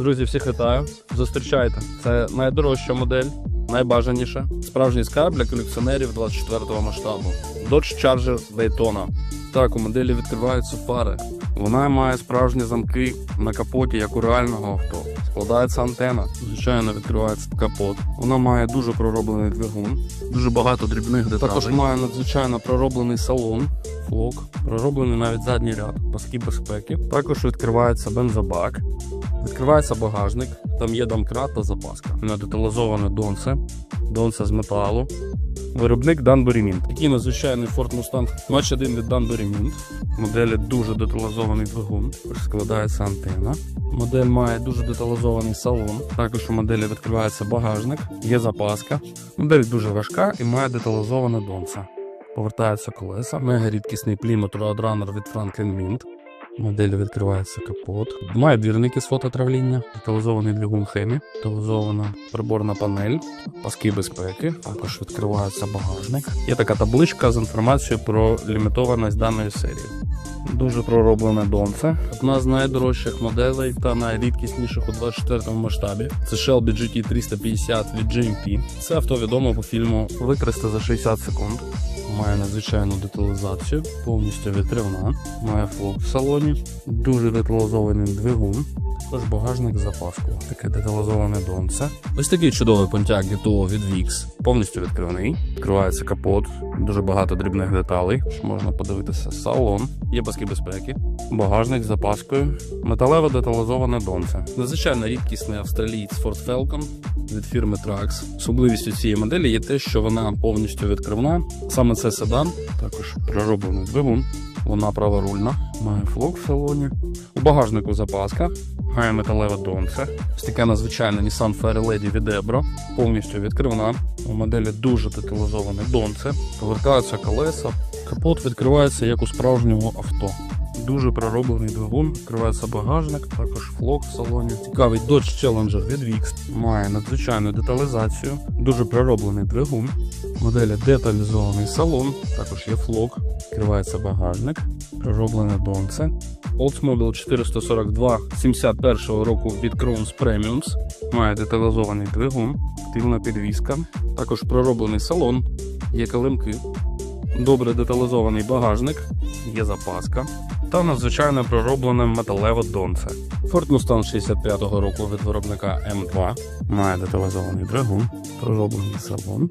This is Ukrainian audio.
Друзі, всіх вітаю. Зустрічайте. Це найдорожча модель, найбажаніша. Справжній скарб для колекціонерів 24-го масштабу. Dodge Charger Daytona. Так, у моделі відкриваються фари. Вона має справжні замки на капоті, як у реального авто. Складається антена. Звичайно, відкривається капот. Вона має дуже пророблений двигун, дуже багато дрібних деталей. Також має надзвичайно пророблений салон, флок, пророблений навіть задній ряд, паски безпеки. Також відкривається бензобак. Відкривається багажник, там є домкрат та запаска. Недеталізоване донце, донце з металу. Виробник Danbury Mint. Такий надзвичайний Ford Mustang Match 1 від Danbury Mint. Моделі дуже деталізований двигун, складається антена. Модель має дуже деталізований салон. Також у моделі відкривається багажник, є запаска. Модель дуже важка і має деталізоване донце. Повертаються колеса. Мега рідкісний Plymouth Roadrunner від Franklin Mint. Моделі відкривається капот. Має двірники з фототравління, деталізований двигун хемі, деталізована приборна панель, паски безпеки. Також відкривається багажник. Є така табличка з інформацією про лімітованість даної серії. Дуже пророблене донце. Одна з найдорожчих моделей та найрідкісніших у 24 масштабі. Це Shelby GT 350 від GMP. Це авто відомо по фільму Викрасти за 60 секунд. Має надзвичайну деталізацію, повністю вітривна, має флок в салоні, дуже деталізований двигун, також багажник з запаскою. Таке деталізоване донце. Ось такий чудовий понтяк GTO від VIX, повністю відкривний. Відкривається капот, дуже багато дрібних деталей. Можна подивитися салон, є паски безпеки, багажник з запаскою, металеве деталізоване донце. Надзвичайно рідкісний австралієць Ford Falcon від фірми Trax. Особливістю цієї моделі є те, що вона повністю відкривна. Саме це седан, також пророблений двигун. Вона праворульна, має флок в салоні. У багажнику запаска, має металеве донце. Ось таке надзвичайне Nissan Fairlady від Ebro, повністю відкривна. У моделі дуже деталізоване донце. Повертаються колеса. Капот відкривається як у справжнього авто. Дуже пророблений двигун, відкривається багажник, також флок в салоні. Цікавий Dodge Challenger від VIX. Має надзвичайну деталізацію, дуже пророблений двигун. Моделі деталізований салон, також є флок, відкривається багажник, пророблене донце. Oldsmobile 442 71 року від Kronos Premiums. Має деталізований двигун, тильна підвіска, також пророблений салон, є килимки, добре деталізований багажник, є запаска та надзвичайно пророблене металеве донце. Ford Mustang 65-го року від виробника М2 має деталізований двигун, пророблений салон,